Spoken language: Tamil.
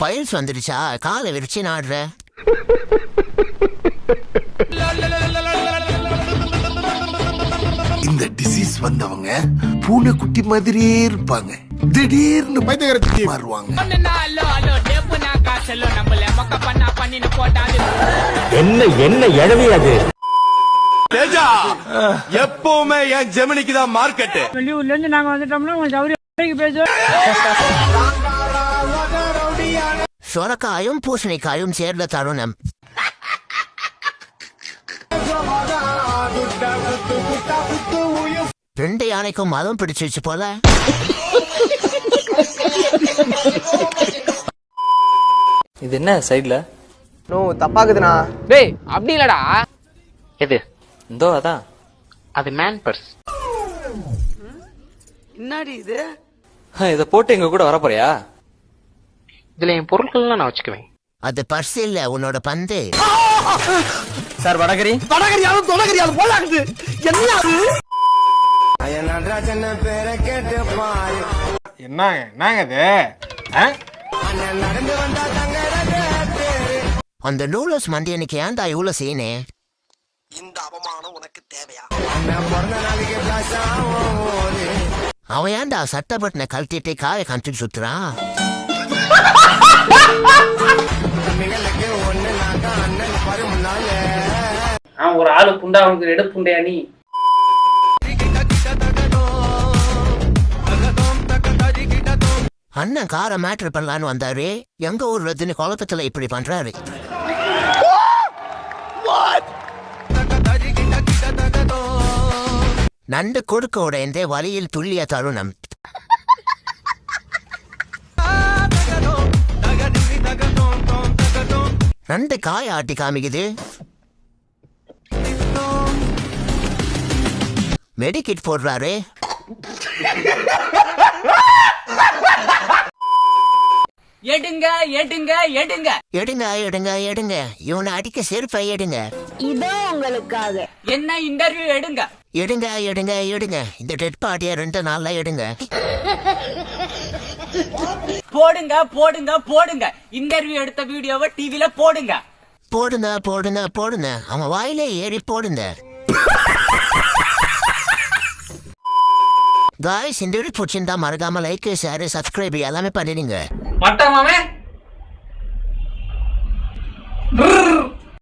பயில்ஸ் வந்துடுச்சா? காலை விரிச்சு நாடுற இந்த டிசீஸ் வந்தவங்க பூனை குட்டி மாதிரியே இருப்பாங்க. திடீர்னு பைத்தியக்காரத்தி மாறுவாங்க. என்ன என்ன எழவி அது? தேஜா எப்பவுமே என் ஜெமினிக்கு தான் மார்க்கெட்டு வெளியூர்ல இருந்து நாங்க வந்துட்டோம்னா உங்க சௌரிய பேச சொரக்காயும் பூசணிக்காயும் சேர்ந்த தருணம் ரெண்டு யானைக்கும் மதம் பிடிச்சிருச்சு போல. இது என்ன சைடுல? நோ தப்பாக்குதுண்ணா. டேய் அப்படி இல்லடா. எது? இந்தோ அதான் அது மேன் பர்ஸ் ஹ, இத போட்டு எங்க கூட வரப்போறியா? இதுல என் பொருட்கள்லாம் நான் வச்சுக்குவேன். அது பர்ஸ் இல்ல உன்னோட பந்து. சார் வடகரி? வடகரியாலும் தொடகரியாலும் போலாகுது என்ன அது? என்னங்க என்னங்க இது? ஆ? அந்த நூலஸ் மண்டியனுக்கு ஏன்டா இவ்வளவு செய்யனே இந்த அவமானம் உனக்கு தேவையா? அவன் ஏன்டா சட்டை பட்டின கழட்டிட்டு காய கண்டிட்டு சுத்துறான்? அவன் ஒரு ஆளு புண்டா அவனுக்கு ரெடு புண்டையா நீ? அண்ணன் காரை மேட்ரு பண்ணலான்னு வந்தாரு. எங்க ஊர்ல இருந்து குழப்பத்துல இப்படி பண்றாரு. நண்டு கொடுக்க உடைந்தே வலியில் துல்லிய தருணம். நண்டு காய ஆட்டி காமிக்குது. மெடிக்கிட் போடுறாரு. எடுங்க எடுங்க எடுங்க. எடுங்க எடுங்க எடுங்க. இவனை அடிக்க செருப்பை எடுங்க. இதோ உங்களுக்காக. என்ன இன்டர்வியூ எடுங்க. எடுங்க எடுங்க எடுங்க. இந்த டெட் பாட்டியை ரெண்டு நாள்ல எடுங்க. போடுங்க போடுங்க போடுங்க. இன்டர்வியூ எடுத்த வீடியோவை டிவில போடுங்க. போடுங்க போடுங்க போடுங்க. அவன் வாயிலே ஏறி போடுங்க. காய்ஸ் இந்த வீடியோ பிடிச்சிருந்தா மறக்காம லைக் ஷேர் சப்ஸ்கிரைப் எல்லாமே பண்ணிடுங்க. மட்டமாமே